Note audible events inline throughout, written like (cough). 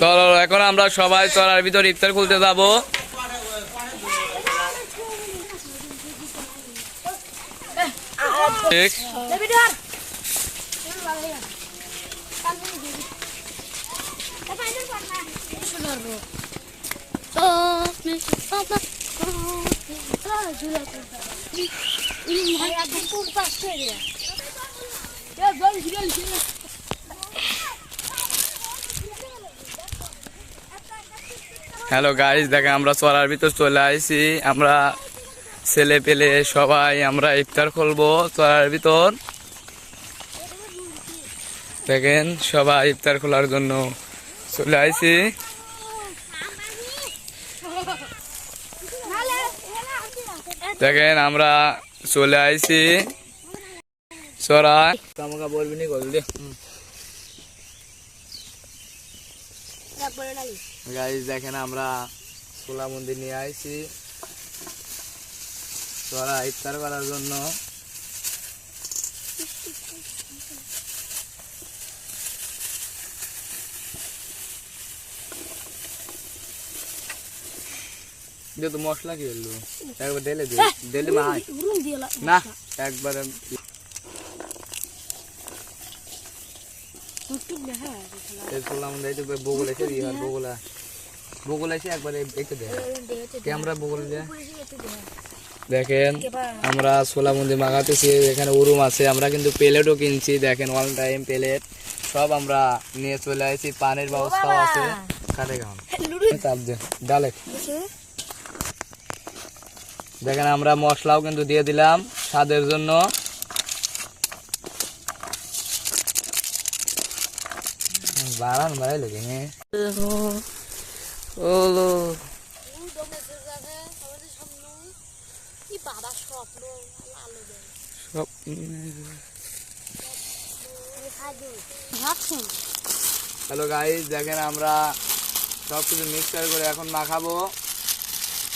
চলো এখন আমরা সবাই চলার ভিতরে ইফতার খুলতে যাব। ঝুলা হ্যালো গাইস, দেখেন আমরা চলার ভিতর চলে আইছি। আমরা ছেলে পেলে সবাই আমরা ইফতার খুলবো চলার ভিতর। দেখেন, সবাই ইফতার খোলার জন্য চলে আইছি। দেখেন, আমরা চলে আইছি। সরাই আমাকে বলবি নি বললি গাইজ দেখেন, আমরা সোলা মন্দির নিয়ে আইছি। সরাই ইফতার করার জন্য। দে তো মশলা কি হলো? একবার ঢেলে দে ঢেলে মা। না একবার এই সোলা মন্দির তো বগুল এসে দিয়ে আর বগুলা বগুল এসে একবার একটু দে। ক্যামেরা বগুল দে। দেখেন আমরা সোলা মন্দির মাগাতেছি এখানে উরুম আছে আমরা কিন্তু প্লেটও কিনছি দেখেন ওয়ান টাইম প্লেট। সব আমরা নিয়ে চলে আসছি পানির ব্যবস্থাও আছে। কাটে খান চাপ দে ডালে। দেখেন আমরা মশলাও কিন্তু দিয়ে দিলাম স্বাদের জন্য। বাড়ান বাড়াই লেগে হ্যাঁ ওলো হ্যালো গাইস দেখেন আমরা সব কিছু মিক্সচার করে এখন মাখাবো।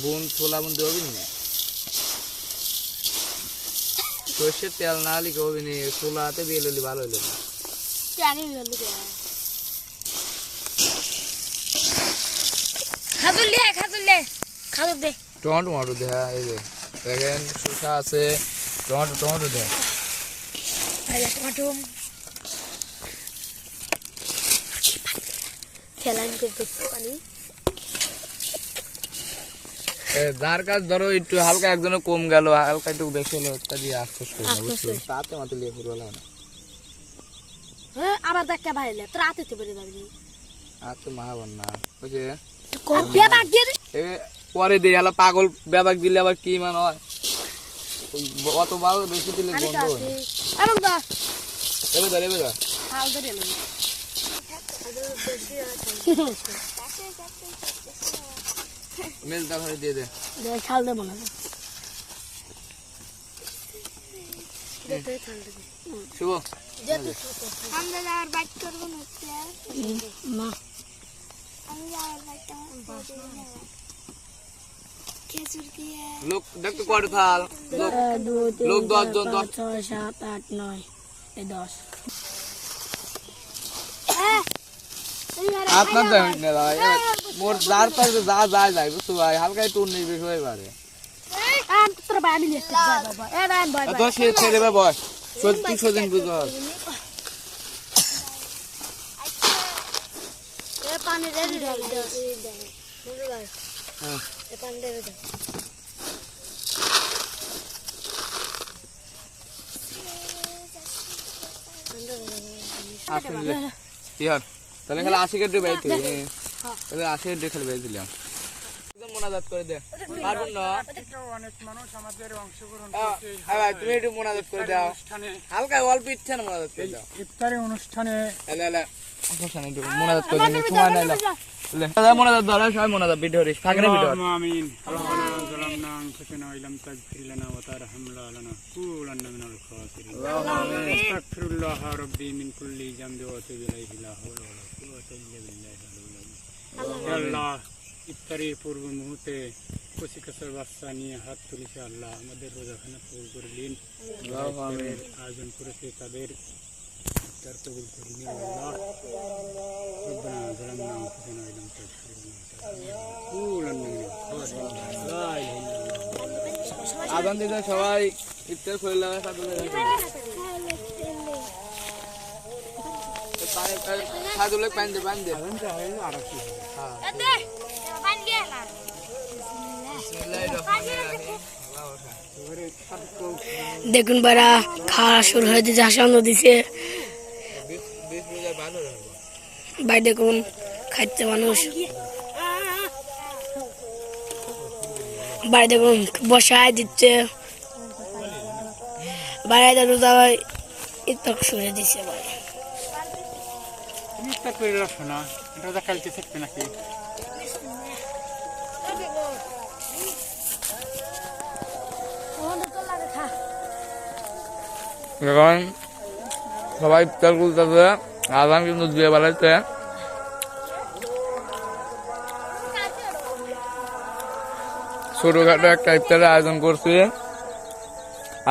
বোন ছোলা বুন দেবি না। সর্ষের তেল না হলে কেউ নি? ছোলাতে দিয়ে ললি ভালো হইল না। খাদুলে খাদুলে খাদু দে। টমেটো টমেটো দেখা এই যে। দেখেন শসা আছে। টমেটো টমেটো দেখ টমাটো। খেলান করতে পানি। এ, যার কাজ ধরো একটু হালকা একজনে কম গেল হালকা একটু বেশি হলো তা দিয়ে আফসোস করি না বুঝছ? তাতে মাত্র লিয়ে পুরো হলো না। হ্যাঁ আবার দেখা ভাইলে তোর হাতে তো বেরিয়ে যাবি আর তো মাহাবন না বুঝছে কপিয়া বাগ দিয়ে দে এ, পরে দিয়ে হলো পাগল ব্যাপার দিলে আবার কি মান হয়? অত ভালো বেশি দিলে গন্ধ হয় না। আছি। এবং দা এবার ধর হাল ধরে এলাম (laughs) (laughs) মেলটা দিয়ে দে। ছাল দেবো না। শুভ। আমরা যাওয়ার বাইক করব লোক দেখতে থাল। চার দশজন পাঁচ ছয় সাত আট নয় এই দশ। আপনার তো না ভাই এ, মোর যার পাশে যা যায় যায় বুঝছ ভাই হালকা একটু উনিশ বিশ হয়ে পারে তোর ভাই আমি লিখতে বাবা এ ভাই ভাই তো সে ছেলে ভাই বয় সত্যি সদিন বুঝো এ পানি রেডি রেডি ভাই হ্যাঁ এ পানি রেডি আসুন লে কি হল তাহলে খালি আশি কেটে বেড়ে তাহলে আশি কেটে খালি বেড়ে দিলাম। মোনাজাত করে দে। পারবেন না? করে অল্প ইচ্ছা না মোনাজাত করে দাও। ইফতারি অনুষ্ঠানে এলে এলে। মোনাজাত করে দিন সময় নাই মোনাজাত ধরে সবাই মোনাজাত ভিডিও রিস থাকে না ভিডিও। أنفسنا وإن لم تغفر لنا وترحم لنا كلنا من الخاسرين أستغفر الله ربي من كل ذنب وأتوب إليه لا حول ولا قوة إلا بالله العلي العظيم আল্লাহ ইফতারের পূর্ব মুহূর্তে কচি কাছার বাচ্চা নিয়ে হাত তুলেছে আল্লাহ আমাদের রোজাখানা কবুল করে দিন আয়োজন করেছে তাদের তার কবুল করে দিন আল্লাহ ربنا ظلمنا أنفسنا وإن لم تغفر لنا وترحمنا لنكونن من الخاسرين لا إله إلا আদান দিতে সবাই ইফতার করে লাগা সাদুলে পানি পানি দে দেখুন বারা খাওয়া শুরু হয়ে দিয়েছে হাসানো দিছে। ভাই দেখুন খাইতে মানুষ। দেখুন বসায় দিচ্ছে। বাইরে রোজা ভাই ইত্তক শুরু দিছে ভাই তুমি ইফতার করে রাখো না। কালকে থাকবে নাকি? এখন সবাই ইফতার করতেছে আদান কিন্তু দিয়ে। বেলাইতে ছোটখাটো একটা ইফতারের আয়োজন করছি।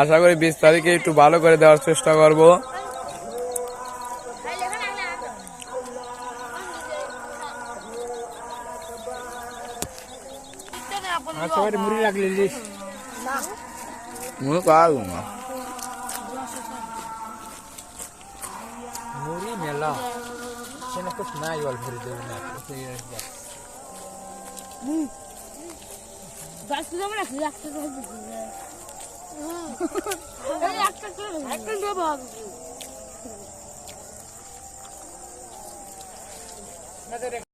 আশা করি বিশ তারিখে একটু ভালো করে দেওয়ার চেষ্টা করব। আচ্ছা এবারে মুড়ি লাগলে লিস। মনে পারব না। মুড়ি মেলা সেটা খুব নাই অল্প ভরে দেবে না একটা